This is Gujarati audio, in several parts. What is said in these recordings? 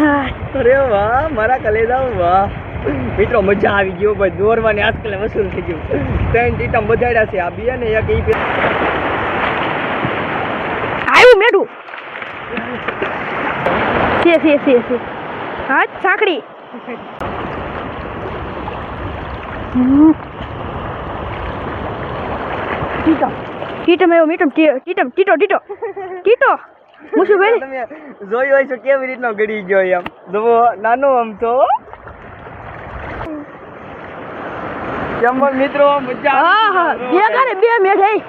અરે વાહ, મારા કલેજા વાહ. મિત્રો, મજા આવી ગયો ભાઈ. દોરવાની આજકાલ વસૂલ થઈ ગયું ત્રણ ટીટમ બધાડ્યા છે. આ બે ને એક ઈ આવ્યું મેઢું છે છે છે છે. હા, સાંકડી. ટીટમ ટીટમ આવ્યો મીટમ ટીટમ ટીટો ટીટો. ટીટો. મુશુભાઈ તમે જોયું હોય છો કેવી રીતનો ગળી ગયો એમ? જુઓ નાનો આમ તો કેમ પણ મિત્રો મજા હા હા. બે કરે બે મેઢાઈ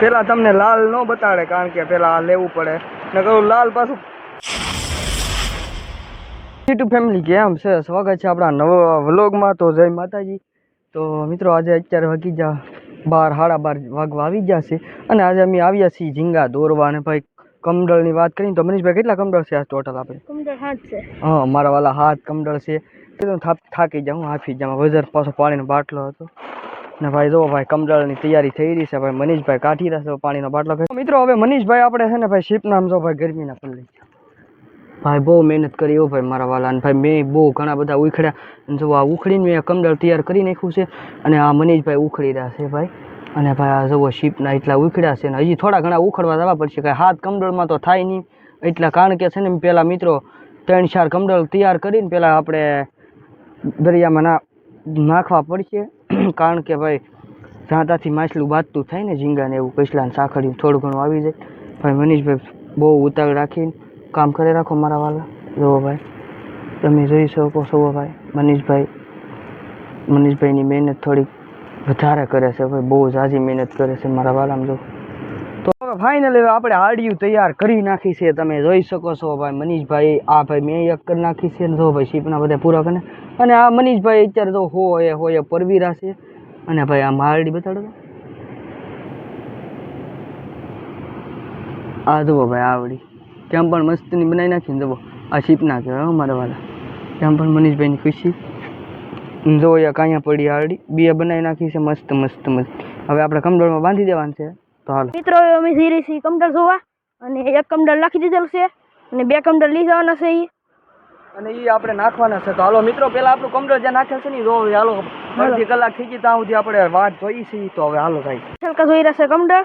પેલા તમને લાલ નો બતાડે કારણ કે પેલા આ લેવું પડે. ને કહું લાલ પાછું. યુટ્યુબ ફેમિલી કેમ છે? સ્વાગત છે આપણા નવા વ્લોગમાં. તો જય માતાજી. તો મિત્રો આજે અત્યારે વાગી જા બાર સાડા બાર વાગવા આવી ગયા છે. અને આજે અમે આવ્યા છીએ ઝીંગા દોરવા અને ભાઈ કમડળની વાત કરીને તો મનીષભાઈ કેટલા કમડળ છે આ ટોટલ આપણે કમદર હાથ છે. હા મારા વાલા હાથ કમડળ છે. તો થાકી જાઉં હાફી જાઉં. વજર પાછો પાણીનો બાટલો હતો. ને ભાઈ જો ભાઈ કમડળની તૈયારી થઈ રહી છે. ભાઈ મનીષભાઈ કાઢી રહ્યા છે પાણીનો બાટલો. મિત્રો હવે મનીષભાઈ આપણે છે ને ભાઈ શીપનામ જો ભાઈ ગરમીના પલ્લે ભાઈ, બહુ મહેનત કરી એવું ભાઈ મારા વાલા અને ભાઈ, મેં બહુ ઘણા બધા ઉખડ્યા. અને જો આ ઉખડીને મેં કમડળ તૈયાર કરી નાખ્યું છે અને આ મનીષભાઈ ઉખડી રહ્યા છે ભાઈ. અને ભાઈ, આ જુઓ શીપના એટલા ઉખડ્યા છે અને હજી થોડા ઘણા ઉખડવા જવા પડશે. કાંઈ હાથ કમડળમાં તો થાય નહીં. એટલા કારણ કે છે ને પહેલાં મિત્રો ત્રણ ચાર કમડળ તૈયાર કરીને પહેલાં આપણે દરિયામાં ના નાખવા પડશે. કારણ કે ભાઈ જાતાથી માછલું બાજતું થાય ને ઝીંગાને એવું. કચલાને સાખડ્યું થોડું ઘણું આવી જાય. ભાઈ, મનીષભાઈ બહુ ઉતાવળ રાખીને કામ કરી રાખો મારા વાલા. જુઓ ભાઈ, તમે જોઈ શકો છો ભાઈ, મનીષભાઈ, મનીષભાઈની મહેનત થોડીક વધારે કરે છે ભાઈ, બહુ ઝાઝી મહેનત કરે છે મારા વાલામાં જો તો હવે ફાઇનલી આપણે હાડિયું તૈયાર કરી નાખી છે, તમે જોઈ શકો છો ભાઈ, મનીષભાઈ, આ ભાઈ મેં એક કરી નાખી છે જો ભાઈ, શીપના બધા પૂરા કરે અને આ મનીષભાઈ અત્યારે તો હોય હોય પરવીરા છે. અને ભાઈ આ હારડી બતાડો. આ જુઓ ભાઈ, આવડી. કેમ પણ મસ્તની બનાવી નાખીને જવો આ શીપના કહેવાય હો મારા વાલા. પણ મનીષભાઈની ખુશી. જો અહીંયા કાંયા પડી આડી બે બનાવી નાખી છે મસ્ત મસ્ત મસ્ત. હવે આપણે કમડળમાં બાંધી દેવાનું છે. તો હાલો. મિત્રો અમે ધીરે છીએ કમડળ જોવા. અને એક કમડળ નાખી દીધેલું છે. અને બે કમડળ લઈ જવાના છે એ અને એ આપણે નાખવાના છે. તો હાલો મિત્રો પેલા આપણું કમડળ જ્યાં નાખેલ છે ને જો હાલો અડધી કલાક થઈ ગઈ ત્યાં સુધી આપણે વાત જોઈ છે તો હવે હાલો થાય છલકા જોઈ રહ્યા છે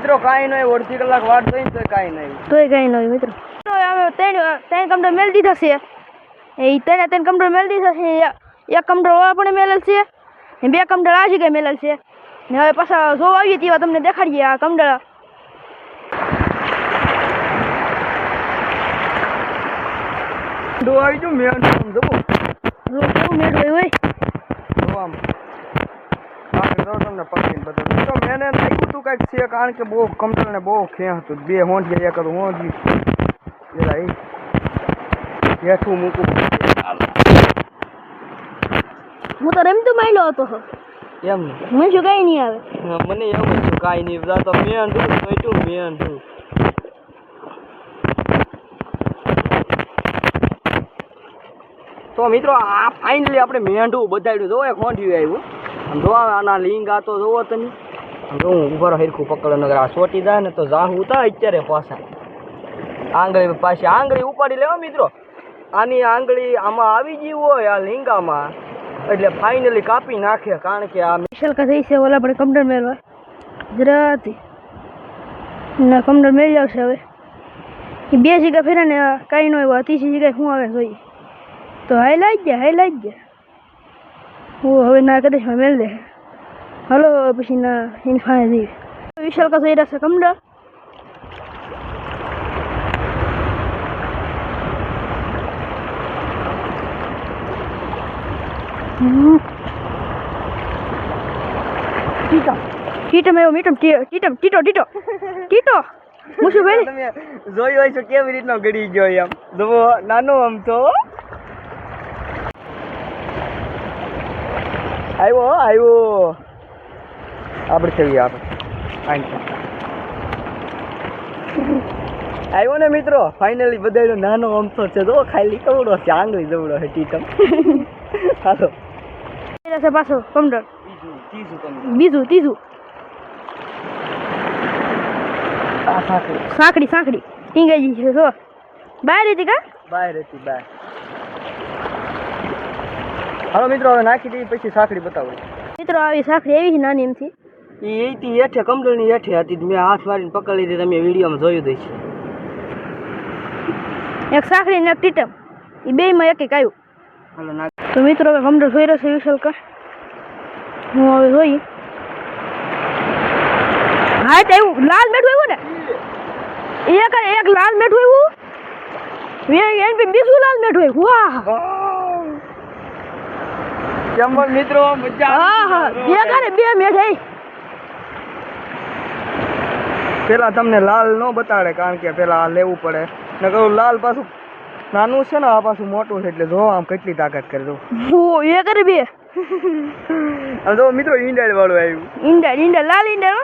મિત્રો કાંઈ નહીં અડધી કલાક વાત થઈ તો કાંઈ નહીં. તોય કઈ નહીં મિત્રો. ત્રણ ત્રણ કમડર મેળ દીધા છે. એ ત્રણે ત્રણ કમ્પ્યુટર મેળ દીધા છે. એક કમ્પ્યુટર પણ મેલેલ છે. ને બે કમ્પ્યુટર આ જગ્યાએ મેલેલ છે. ને હવે પાછા જોવા આવીએ તેવા તમને દેખાડીએ આ કમ્પ્યુટર આવી જો મેં જો કેવું મેળ હોય. જો તમને પકડીને બધું તો મેં નાખ્યું હતું કંઈક છે કારણ કે બહુ કમતર ને બહુ ખેં હતું બે હોંઢી એક હતું હોંઢી પેલા એ હેઠું મૂકું. હું તો રમતો માયલો હતો એમ મને શું કઈ નહીં આવે. મને એવું હતું કાંઈ નહીં. બધા તો મેં હતું બેઠું મેં હતું તો મિત્રો આ ફાઇનલી આપણે મેંઢું બધાડ્યું જો એક હોંઠિયું આવ્યું. જો આના લિંગ તો જોવો તમે. જો હું ઊભો હરખું પકડો નગર આ સોટી જાય ને તો જાહું ઉતા અત્યારે પાછા. આંગળી પાછી આંગળી ઉપાડી લેવા મિત્રો. આની આંગળી આમાં આવી ગઈ હોય, આ લીંગામાં. એટલે ફાઇનલી કાપી નાખે, કારણ કે આ છલકા થઈ છે, ઓલા પણ કમડર મેળવા. જરાતી ના કમડર મેળ આવશે હવે. એ બે જગ્યા ફેરા ને કાંઈ ન આવ્યો અતિશી જગ્યાએ શું આવે, જોઈએ. તો હાઈ લાગી ગયા હાઈ લાગી ગયા હું હવે ના કદાચ મેળ દે. હલો પછી ના એની જઈએ. વિશાલ કા જોઈ રહેશે કમડર હમ. ટીટો. ટીટમ આવ્યો મીટમ ટીટમ ટીટો ટીટો ટીટો. મુશુભાઈ તમે જોઈ હોય છો કેવી રીતનો ગડી ગયો એમ. જુઓ નાનો આમ તો આવ્યો આવ્યો આપણે થઈએ આપણે. આવ્યો ને મિત્રો ફાઇનલી બધાનો નાનો અમથો છે. તો ખાલી કવડો છે આંગળી જવડો છે ટીટમ હાલો. છે પાછો કમડર બીજું ત્રીજું. સાંકડી સાંકડી ટીંગાઈ છે તો બહાર હતી કા? બહાર હતી બહાર. હાલો મિત્રો હવે નાખી દઈએ પછી સાંકળી બતાવું. મિત્રો આવી સાંકડી એવી છે નાની એમથી. એ એથી હેઠે કમળની હેઠે હતી મેં હાથ મારીને પકડી લીધી તમે વિડીયોમાં જોયું દઈશ એક સાંકડી ને એક ટીટમ. એ બેયમાં એક એક આવ્યું. હાલો નાખ. તો મિત્રો હવે કમડર જોઈ રહ્યો છે વિશાલ કા? હું હવે જોઈ. હા તો એવું લાલ મેઠું આવ્યું ને? એક એક લાલ મેઠું આવ્યું. બીજું લાલ મેઠું આવ્યું. વાહ! પણ મિત્રો મજા હા હા. બે કરે બે આવી પેલા તમને લાલ ન બતાડે કારણ કે પેલા આ લેવું પડે. ને કહું લાલ પાછું નાનું છે ને આ પાછું મોટું છે એટલે જો આમ કેટલી તાકાત કરે જો. ઓ એ કરે બે. આમ જો મિત્રો ઈંડાળ વાળું આવ્યું. ઈંડાળ ઈંડાળ લાલ ઈંડાળ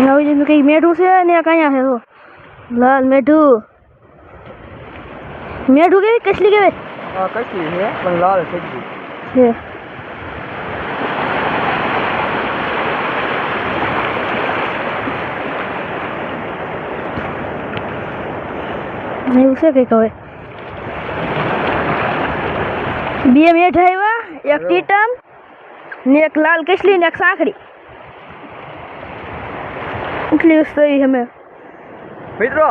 નવી જેમ કઈ મેઠું છે ને કયા છે લાલ મેઠું મેઠું કેવી કસલી કેવી? કસલી છે પણ લાલ થઈ છે. એવું છે કંઈક હવે? બે મેઠ આવ્યા એક ટીટમ ને એક લાલ કસલી ને એક સાંકડી એટલી વસ્તુ આવી અમે? મિત્રો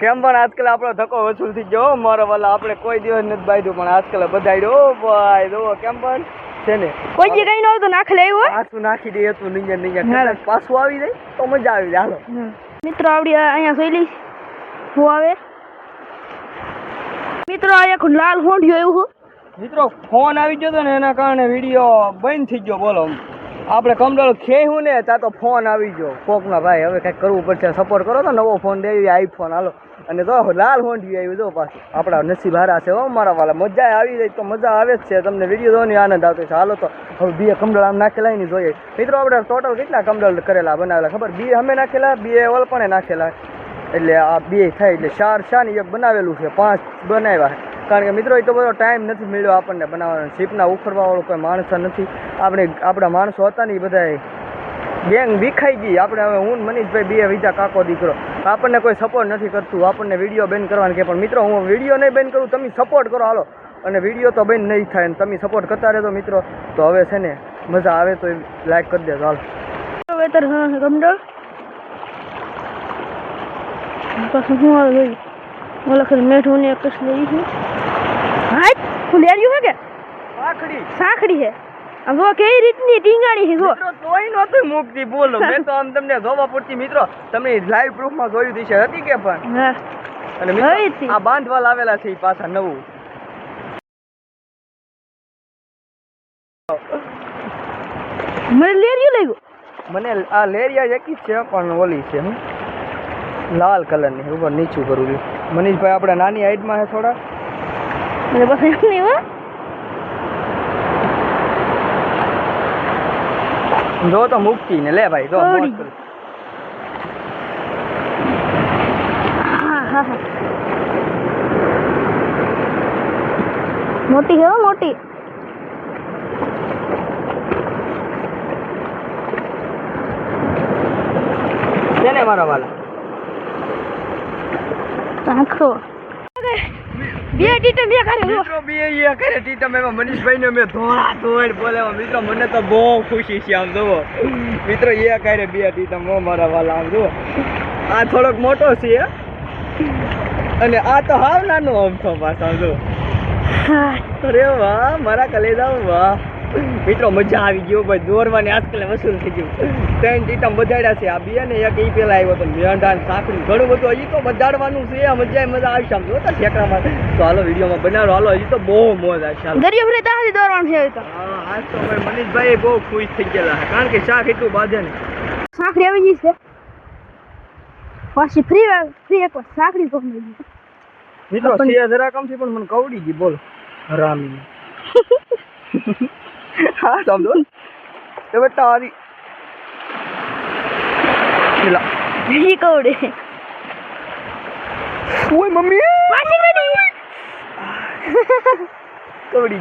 કેમ પણ આજકાલ આપણો ધક્કો વસૂલ થઈ ગયો મારો વાલા આપણે કોઈ દિવસ નથી બાંધ્યું પણ આજકાલ બધાય ઓ ભાઈ જો કેમ પણ છે ને? કોઈ જે કઈ ન હોય તો નાખી લેવું પાછું નાખી દે તું નિંજા નિંજા પાછું આવી જાય તો મજા આવી જાય હાલો. મિત્રો આવડી અહીંયા જોઈ લઈશ હું આવે? મિત્રો આ એક લાલ હોંડિયો એવું મિત્રો ફોન આવી ગયો તો ને એના કારણે વીડિયો બંધ થઈ ગયો બોલો. આપણે કમડળ ખેહું ને ત્યાં તો ફોન આવી ગયો. કોકના ભાઈ, હવે કંઈક કરવું પડશે સપોર્ટ કરો તો નવો ફોન દેવી આઈફોન હાલો. અને તો લાલ હોંડિયું આવ્યું જો પાછું. આપણા નસીબ હારા છે હો મારા વાલા. મજા આવી જાય તો મજા આવે જ છે. તમને વીડિયો જોવાની આનંદ આવતો છે. હાલો તો, હવે બે કમડળ આમ નાખેલા નહીં જોઈએ. મિત્રો, આપણે ટોટલ કેટલા કમડળ કરેલા બનાવેલા ખબર? બે અમે નાખેલા, બે ઓલપણે નાખેલા. એટલે આ બે થાય, એટલે ચાર શાની એક બનાવેલું છે. પાંચ બનાવ્યા. કારણ કે મિત્રો એટલો બધો ટાઈમ નથી મળ્યો આપણને બનાવવાનો. શીપના ઉખડવાવાળો કોઈ માણસ નથી. આપણે, આપણા માણસો હતા ને એ બધા ગેંગ વિખાઈ ગઈ. આપણે હવે હું મનીષભાઈ બે બીજા કાકો દીકરો. આપણને કોઈ સપોર્ટ નથી કરતું. આપણને વીડિયો બેન કરવાનું કે પણ મિત્રો, હું વીડિયો નહીં બેન કરું, તમે સપોર્ટ કરો. હાલો. અને વીડિયો તો બેન નહીં થાય અને તમે સપોર્ટ કરતા રહેતો મિત્રો. તો હવે છે ને મજા આવે તો લાઈક કરી દેજો. હાલો. વેતર કમડળ પાછું શું આવી મેઠું ને એક લઈ ઈ છે હાય હું કે? સાખડી. સાખડી હે. જો કેવી રીતની ટીંગાણી છે જો. તોય નહોતું મુક્તિ બોલો. મેં તો આમ તમને જોવા પૂરતી મિત્રો તમે લાઈવ પ્રૂફમાં જોયું દિશે હતી કે પણ? અને મિત્રો આ બાંધવા લાવેલા છે પાછા નવું. મને લેર્યું લાગ્યું. મને આ લેરિયા એક છે પણ ઓલી છે હું લાલ કલરની ઉપર નીચું કરું છું. મનીષભાઈ આપણે નાની હાઈટમાં છે થોડા? બસ એમ નહીં હો જો તો મુકતી ને લે ભાઈ જો મોટી હો મોટી છે ને મારા વાલા આખો બે ટીટે બે કરે મિત્રો બે એ કરે ટીટમ એમાં મનીષભાઈ ને મેં ધોળા ધોળ બોલે મિત્રો મને તો બહુ ખુશી છે આમ જુઓ મિત્રો એ કરે બે ટીટમ હો મારા વાલા આમ જુઓ આ થોડોક મોટો છે અને આ તો હાવ નાનો અમથો પાછો જુઓ અરે વાહ મારા કલેજા વાહ. મિત્રો મજા આવી ગયો ભાઈ. દોરવાની આજકાલ વસૂલ થઈ ગયું ત્રણ ટીટમ બધાડ્યા છે આ બે ને એક ઈ પેલા આવ્યો હતો મેંઢા સાંકળી ઘણું બધું હજી તો બધાડવાનું છે. આ મજા મજા આવી આમ. જોતા ઠેકડામાં તો હાલો વિડીયોમાં બનાવો. હાલો હજી તો બહુ મોજ આવશે દરિયો ફરી તાહથી દોરવાનું છે તો. હા આજ તો ભાઈ મનીષભાઈ બહુ ખુશ થઈ ગયેલા કારણ કે શાક એટલું બાંધે ને સાંકડી આવી ગઈ છે. પાછી ફ્રી ફ્રી એક વાર સાંકળી તો મિત્રો સિયા જરા કમ છે પણ મને કવડી ગઈ બોલ. હા સમજો ને હવે પેલા ઈ કવડે ઓય મમ્મી કવડી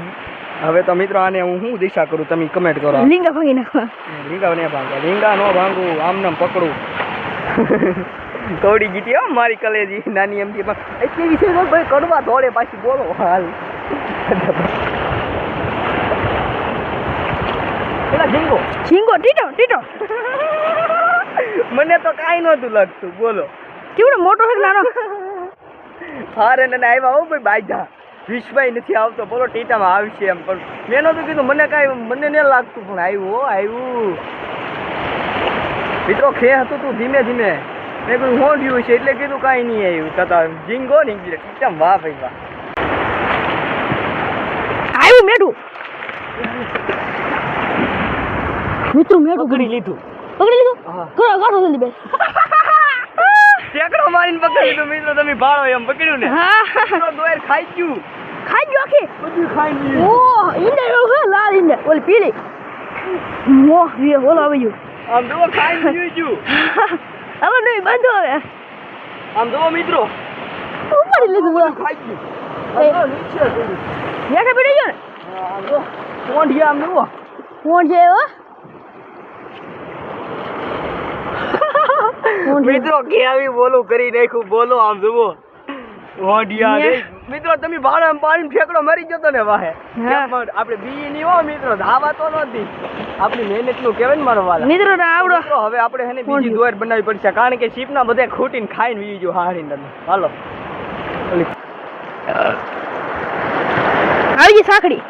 હવે તો મિત્રો આને હું શું દિશા કરું તમે કમેન્ટ કરો લીંગા ભાંગી નાખવા લીંગા ને ભાંગવા લીંગા નો ભાંગું આમ નામ પકડું કવડી જીતી હો મારી કલેજી નાની એમથી પણ એટલી વિશે ભાઈ કડવા દોડે પાછી બોલો હાલ પેલા ઝીંગો. ઝીંગો ટીટો ટીટો. મને તો કાંઈ નહોતું લાગતું બોલો. કેવડો મોટો છે નાનો? હારે ને આવ્યા હો ભાઈ બાજા વિશભાઈ નથી આવતો બોલો ટીટામાં આવશે એમ. પણ મેં નહોતું કીધું મને કાંઈ મને ન લાગતું પણ આવ્યું હો આવ્યું મિત્રો ખે હતું તું ધીમે ધીમે. મેં કીધું હું થયું છે એટલે કીધું કાંઈ નહીં આવ્યું તથા ઝીંગો નીકળે ટીટામાં વાહ ભાઈ વાહ. આવ્યું મેઠું મિત્રો મેઠું પકડી લીધું. પકડી લીધું? હા. કરો કાઢો જલ્દી બેસ ટેકડો મારીને પકડી લીધું. મિત્રો તમે ભાળો એમ પકડ્યું ને. હા. દોયર દોર ખાઈ ગયું. ખાઈ ગયો આખી? બધું ખાઈ ગયું. ઓ ઈંડા એવું છે લાલ ઈંડા. ઓલી પીળી. મોહ વીએ ઓલો આવી ગયું. આમ જુઓ ખાઈ ગયું. હવે નહીં બંધો હવે. આમ જુઓ મિત્રો. ઉપર લીધું બોલો. ખાઈ ગયું. એ. નીચે પડી ગયો ને? કોણ છે આમ જુઓ કોણ છે એવો કોણ કે આવી બોલું કરી નાખ્યું બોલો આમ જુઓ. રે. મિત્રો તમે ભાડો પાણી ફેંકડો મરી જતો ને વાહે. આપણે બી ની હો મિત્રો ધાવા તો નથી આપણી મહેનતનું કહેવાય ને મારો વાલા. મિત્રો ને આવડો. હવે આપણે એને બીજી. દોર બનાવવી પડશે કારણ કે શીપ ના બધે ખૂટીને ખાઈને વી જો હારી તમે. હાલો. આવી ગઈ સાખડી.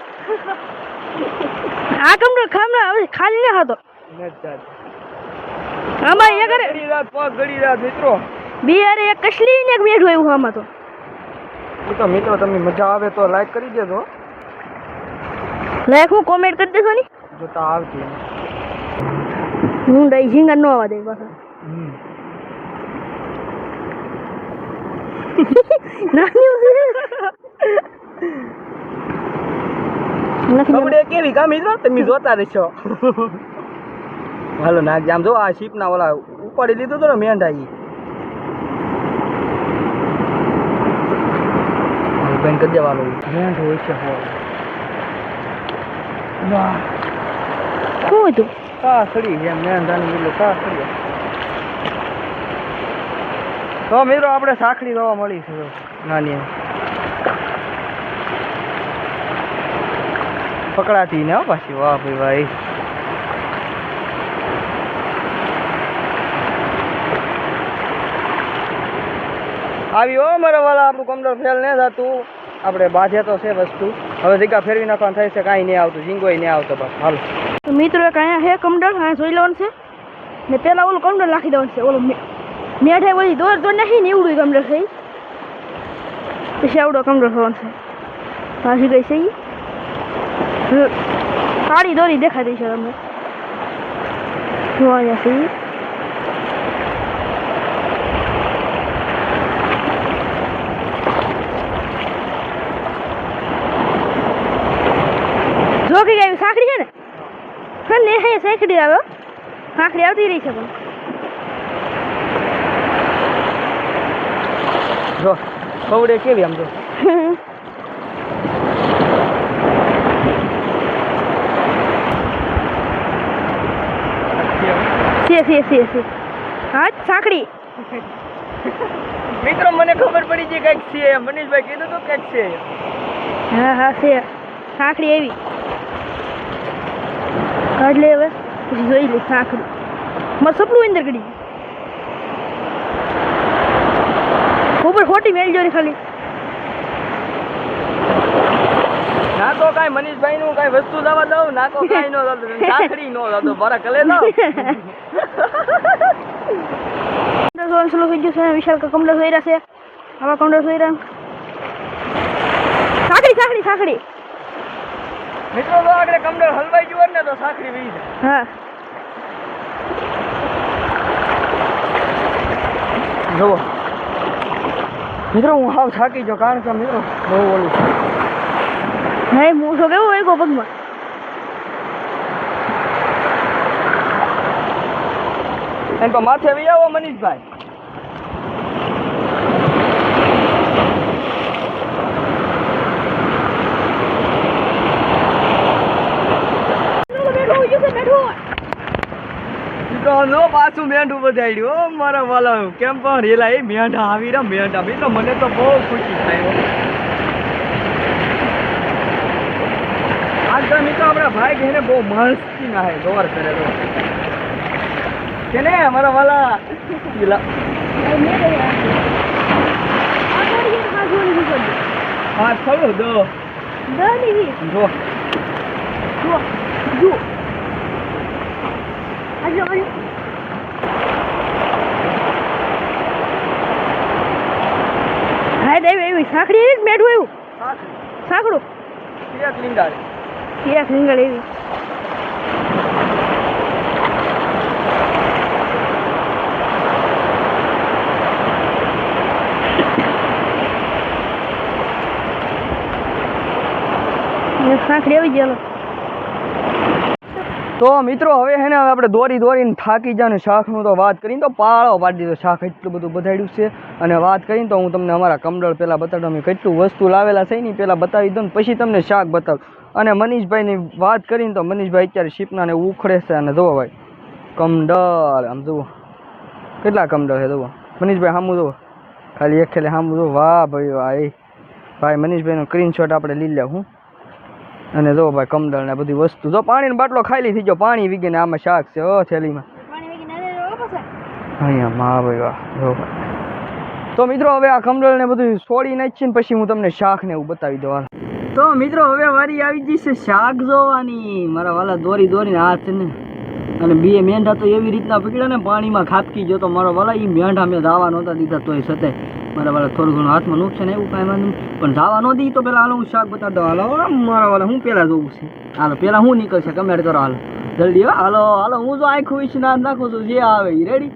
આ કમરો ખામરા હવે ખાલી ના હતો આમાં એ કરે ઘડી રાત પગ ઘડી રાત મિત્રો. બે અરે એક કસલી ને એક મેઠું એવું આમાં તો. તો મિત્રો તમને મજા આવે તો લાઈક કરી દેજો. લાઈક હું કોમેન્ટ કરી દેજો ની. જોતા આવતી હું ડાઈ ઝીંગા નો આવા દે પાછા. નાની કેવી કામ મિત્રો? તમે જોતા રહેશો. હાલો નાખ આમ જો આ શીપના ઓલા ઉપાડી લીધું તો ને મેંઢા ઈ. બેન કરી દેવાનું મેંઢ હોય છે હો. વાહ. શું હતું કાકડી એમ મેંઢાની મિલો કાકડી તો મિત્રો આપણે સાખડી જોવા મળી છે નાની. પકડાતી ને હો પાછી. વાહ ભાઈ ભાઈ આવી, હો, મારા વાળા આપણું કમ્પ્યુટર ફેલ નહીં થતું. આપણે બાજે તો છે વસ્તુ. હવે જગ્યા ફેરવી નાખવાનું થાય છે, કાંઈ નહીં આવતું, ઝીંગોય નહીં આવતો બસ. હાલ. મિત્રો, એક અહીંયા હે કમ્પ્યુટર અહીંયા જોઈ લેવાનું છે. ને પહેલાં ઓલું કમ્પ્યુટર નાખી દેવાનું છે, ઓલું મેઠે બધી દોર દોર નાખી ને એવડું કમ્પ્યુટર થઈ પછી આવડો કમ્પ્યુટર થવાનું છે. પાછી ગઈ છે. કાળી દોરી દેખાતી છે તમને. જોવા અહીંયા છે ઈ. જો કે આવી સાંકડી છે ને હા ને આવ્યો સાંકડી આવે? હો. સાંકડી આવતી રહી છે પણ. જો કવડે કેવી આમ તો? છે છે છે છે હા સાંકડી મિત્રો મને ખબર પડી છે કંઈક છે મનીષભાઈ કીધું તો કંઈક છે હા હા છે સાંકડી એવી કાઢ લે હવે. પછી જોઈ લે સાંકડી મારું સપનું અંદર ગડી ઉપર ખોટી મેળ જોરી ખાલી ના તો કાંઈ મનીષભાઈ નું કાંઈ વસ્તુ દવા દઉં ના તો કાંઈ નો દઉં સાખડી નો દઉં મારા કલે દઉં કમળા સોળ થઈ ગયું છે વિશાલ કા કમળા રહ્યા છે આવા કમળા સોઈ રહ્યા સાંકડી સાંકડી સાંકડી મિત્રો તો આગળ કમડર હલવાઈ ગયું તો સાખડી વી જાય. હા. જુઓ. મિત્રો હું હાવ થાકી જો કારણ કે મિત્રો બહુ ઓલું. હું એ મૂછો કેવો હોય ગો પગમાં. એમ તો માથે આવી આવો મનીષભાઈ મિત્રો નો પાછું મેંઢું બધાડ્યું હો મારા વાલા, કેમ પણ રેલા એ મેંઢા આવી રહ્યા, મેંઢા મિત્રો મને તો બહુ ખુશી થાય. હો. આજકાલ મિત્રો આપણા ભાઈ ઘેરે બહુ મસ્તી ના હે દોર કરે તો. કે ને અમારા વાલા, પેલા. હાથ ખોલો દો. જો. હા દેવ એવી સાંકડી એવી મેડું એવું સાંકડું એક લીંડાડે એક રીંગણ એવી. સાંકડી આવી ગયેલો. તો મિત્રો, હવે હે ને હવે આપણે દોરી દોરીને થાકી જાય ને શાકનું તો વાત કરીને તો પાળો પાડી દીધો. શાક એટલું બધું બધાડ્યું છે. અને વાત કરીને તો હું તમને અમારા કમડળ પહેલાં બતાડું. અમે કેટલું વસ્તુ લાવેલા છે ને પહેલાં બતાવી દઉં પછી તમને શાક બતાવું. અને મનીષભાઈની વાત કરીને તો મનીષભાઈ અત્યારે શીપના ને ઉખડે છે અને જુઓ ભાઈ કમડળ આમ જુઓ. કેટલા કમડળ છે જુઓ. મનીષભાઈ સામું જુઓ. ખાલી એક ખેલે સામું જુઓ. વાહ ભાઈ, વાહ, એ. ભાઈ, મનીષભાઈનો સ્ક્રીનશોટ આપણે લઈ લે હું. અને જો ભાઈ કમદળ ને બધી વસ્તુ. જો પાણીનો બાટલો ખાલી થઈ ગયો. પાણી વીગે ને આમાં શાક છે ઓ થેલીમાં. અહીંયા મા ભાઈ વાહ જો તો મિત્રો હવે આ કમદળ ને બધું છોડી નાખી ને પછી હું તમને શાક ને એવું બતાવી દઉં. હાલ. તો મિત્રો હવે વારી આવી ગઈ છે શાક જોવાની. મારા વાલા દોરી દોરીને હાથ ને અને બે મેંઢા તો એવી રીતના પકડ્યા ને, પાણીમાં ખાપકી ગયો તો મારો વાલા એ મેંઢા મેં ધાવા નહોતા દીધા, તોય સતે. મારા વાળા થોડું ઘણું હાથમાં નુકસાન એવું કાંઈ વાંધો પણ ધાવા ન દી તો પેલા હાલો હું શાક દઉં. હાલો મારા વાળા હું પેલા જોઉં છું. હાલો, પેલા હું નીકળશે કમેન્ટ કરો, હાલો. જલ્દી હાલો હાલો, હું જો આખું વિશે ના નાખું છું, જે આવે એ રેડી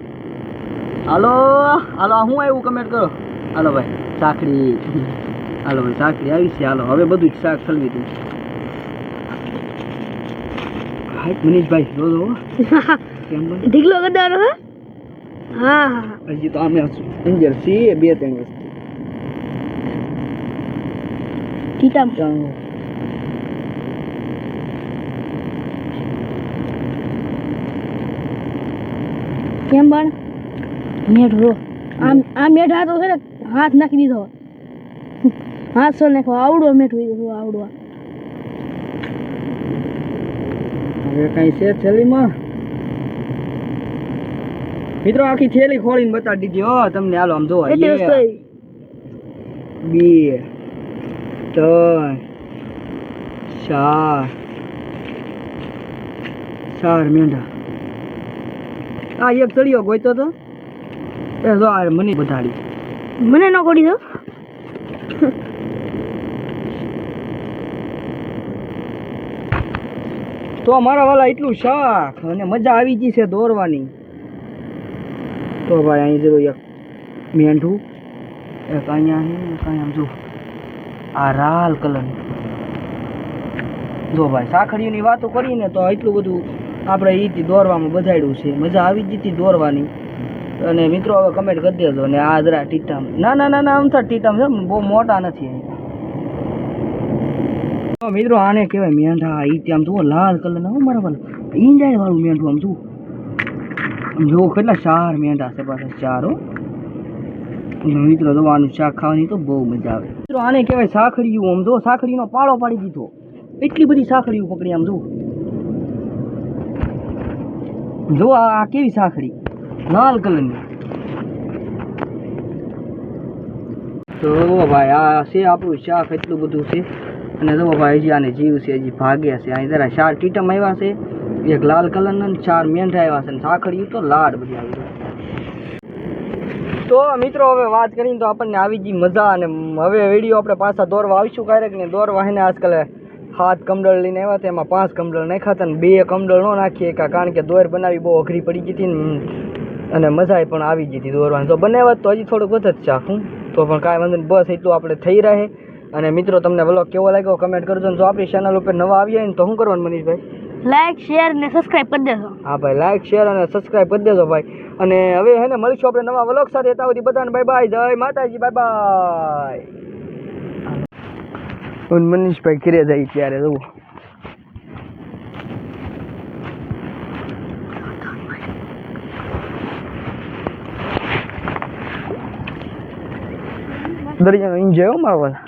હાલો હાલો હું આવ્યું કમેન્ટ કરો. હાલો, ભાઈ સાખડી હાલો, ભાઈ સાખડી આવી છે, હાલો, હવે બધું જ શાક ખલવી દઉં હાય મનીષભાઈ જો જો? ઢીકલો ગદારો હે. હા હજી તો અમે અંજર છીએ બે ત્રણ વસ્તુ. ટીટામ કેમ પણ મેઢ રો આમ આ મેઠ હાથ છે ને હાથ નાખી દીધો. હાથ સો નાખો. આવડો મેઠું આવડો. હવે કઈ છે થેલીમાં? મિત્રો આખી થેલી ખોલીને બતાડી દીધી. હો તમને હાલો આમ જોવા. બે ત્રણ ચાર ચાર મેંઢા. આ એક ચડિયો ગોઈતો તો. એ જો આ મને બતાડી મને ન ગોડી દો. તો મારા વાલા એટલું શાક અને મજા આવી ગઈ છે દોરવાની. તો ભાઈ અહીં જો એક મેંઢું, એક અહીંયા એક અહીંયા આમ જો, આ રાલ કલરની. જો ભાઈ સાખડીઓની વાતો કરીને તો એટલું બધું આપણે એથી દોરવામાં બધાડ્યું છે. મજા આવી જ હતી દોરવાની. અને મિત્રો હવે કમેન્ટ કરી દેજો ને આ જરા ટીટામ. ના ના ના ના આમથા ટીટામ છે બહુ મોટા નથી મિત્રો, આને કહેવાય મેંઢા. ઈ આમ જુઓ, લાલ કલરના હો વાલા. ઈંડાય વાળું મેંઢું આમ જુઓ. જુઓ, કેટલા ચાર મેંઢા છે પાછા, ચાર મિત્રો તો આનું શાક ખાવાની તો બહુ મજા આવે. મિત્રો, આને કહેવાય સાખડીયું આમ જુઓ સાખડીનો પાળો પાડી દીધો. એટલી બધી સાખડીયું પકડી આમ જુઓ. જો આ કેવી સાખડી લાલ કલરની તો ભાઈ, આ છે આપણું શાક, એટલું બધું છે. અને જો ભાઈ હજી આને જીવ છે, હજી ભાગ્યા છે. અહીં જરા ચાર ટીટમ આવ્યા છે. એક લાલ કલરના ને ચાર મેંઢા આવ્યા છે. અને સાખડિયું તો લાડ બધી આવી ગઈ. તો મિત્રો, હવે વાત કરીને તો આપણને આવી ગઈ મજા અને હવે વીડિયો આપણે પાછા દોરવા આવીશું ક્યારેક ને દોરવા. હે ને આજકાલ હાથ કમડળ લઈને આવ્યા હતા. એમાં પાંચ કમડળ નાખ્યા હતા ને બે કમડળ ન નાખીએ કા- કારણ કે દોર બનાવી બહુ અઘરી પડી ગઈ હતી ને, અને મજા પણ આવી ગઈ હતી દોરવાની. તો બનાવ્યા તો હજી થોડુંક વધુ જ ચાખું. તો પણ કાંઈ વાંધો નહીં. બસ એટલું આપણે થઈ રહે. અને મિત્રો તમને વ્લોગ કેવો લાગ્યો કમેન્ટ કરજો. જો આપણી ચેનલ ઉપર નવા આવીએ ને તો શું કરવાનું મનીષભાઈ? લાઈક શેર ને સબસ્ક્રાઇબ કરી દેજો. હા ભાઈ લાઈક શેર અને સબસ્ક્રાઇબ કરી દેજો ભાઈ. અને હવે હે ને મળીશું આપણે નવા વ્લોગ સાથે. ત્યાં સુધી બધાને બાય બાય જય માતાજી બાય બાય મનીષભાઈ ઘરે જાય ત્યારે જવું દરિયાનો ઇન્જોય મારો બધા